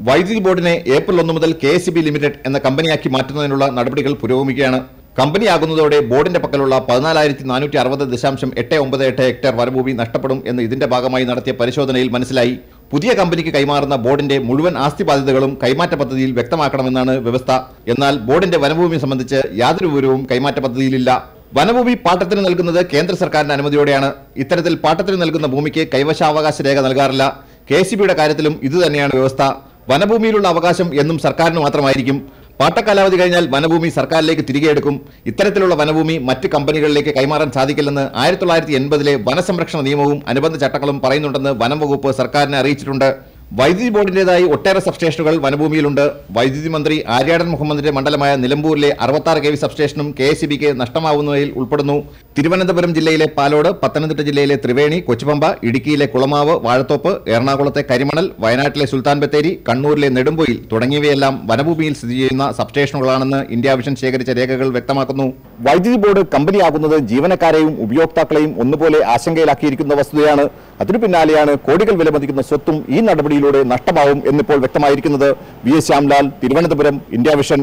വൈദ്യുതി ബോർഡിനെ ഏപ്രിൽ ഒന്ന് മുതൽ കെ ലിമിറ്റഡ് എന്ന കമ്പനിയാക്കി മാറ്റുന്നതിനുള്ള നടപടികൾ പുരോഗമിക്കുകയാണ്. കമ്പനിയാകുന്നതോടെ ബോർഡിന്റെ പക്കലുള്ള പതിനാലായിരത്തി നാനൂറ്റി അറുപത് ദശാംശം എട്ട് ഒമ്പത് എട്ട് ഹെക്ടർ വനഭൂമി നഷ്ടപ്പെടും എന്ന് ഇതിന്റെ ഭാഗമായി നടത്തിയ പരിശോധനയിൽ മനസ്സിലായി. പുതിയ കമ്പനിക്ക് കൈമാറുന്ന ബോർഡിന്റെ മുഴുവൻ ആസ്തി ബാധ്യതകളും കൈമാറ്റ പദ്ധതിയിൽ വ്യക്തമാക്കണമെന്നാണ് വ്യവസ്ഥ. എന്നാൽ ബോർഡിന്റെ വനഭൂമി സംബന്ധിച്ച് യാതൊരു വിവരവും കൈമാറ്റ പദ്ധതിയിലില്ല. വനഭൂമി പാട്ടത്തിന് നൽകുന്നത് കേന്ദ്ര സർക്കാരിന്റെ അനുമതിയോടെയാണ്. ഇത്തരത്തിൽ പാട്ടത്തിന് നൽകുന്ന ഭൂമിക്ക് കൈവശാവകാശ രേഖ നൽകാറില്ല. കെ സി ബിയുടെ കാര്യത്തിലും ഇതുതന്നെയാണ് വ്യവസ്ഥ. വനഭൂമിയിലുള്ള അവകാശം എന്നും സർക്കാരിന് മാത്രമായിരിക്കും. പാട്ടക്കാലാവധി കഴിഞ്ഞാൽ വനഭൂമി സർക്കാരിലേക്ക് തിരികെ എടുക്കും. ഇത്തരത്തിലുള്ള വനഭൂമി മറ്റ് കമ്പനികളിലേക്ക് കൈമാറാൻ സാധിക്കില്ലെന്ന് ആയിരത്തി തൊള്ളായിരത്തി എൺപതിലെ വനസംരക്ഷണ നിയമവും അനുബന്ധ ചട്ടങ്ങളും പറയുന്നുണ്ടെന്ന് വനം വകുപ്പ് സർക്കാരിനെ അറിയിച്ചിട്ടുണ്ട്. വൈദ്യുതി ബോർഡിന്റേതായി ഒട്ടേറെ സബ്സ്റ്റേഷനുകൾ വനഭൂമിയിലുണ്ട്. വൈദ്യുതി മന്ത്രി ആര്യാടൻ മുഹമ്മദിന്റെ മണ്ഡലമായ നിലമ്പൂരിലെ അറുപത്താറ് കെ വി സബ്സ്റ്റേഷനും കെ എസ് ബിക്ക് നഷ്ടമാവുന്നതിൽ ഉൾപ്പെടുന്നു. തിരുവനന്തപുരം ജില്ലയിലെ പാലോട് പത്തനംതിട്ട ജില്ലയിലെ ത്രിവേണി കൊച്ചുപമ്പ ഇടുക്കിയിലെ കുളമാവ് വാഴത്തോപ്പ് എറണാകുളത്തെ കരിമണൽ വയനാട്ടിലെ സുൽത്താൻ ബത്തേരി കണ്ണൂരിലെ നെടുമ്പൊയിൽ തുടങ്ങിയവയെല്ലാം വനഭൂമിയിൽ സ്ഥിതി ചെയ്യുന്ന സബ്സ്റ്റേഷനുകളാണെന്ന് ഇന്ത്യ വിഷൻ ശേഖരിച്ച രേഖകൾ വ്യക്തമാക്കുന്നു. വൈദ്യുതി ബോർഡ് കമ്പനിയാകുന്നത് ജീവനക്കാരെയും ഉപയോക്താക്കളെയും ഒന്നുപോലെ ആശങ്കയിലാക്കിയിരിക്കുന്ന വസ്തുതയാണ്. അതിനു പിന്നാലെയാണ് കോടികൾ വിലമതിക്കുന്ന സ്വത്തും ഈ നടപടിയിലൂടെ നഷ്ടമാവും എന്നിപ്പോൾ വ്യക്തമായിരിക്കുന്നത് V S Shyamlal Thiruvananthapuram India Vision.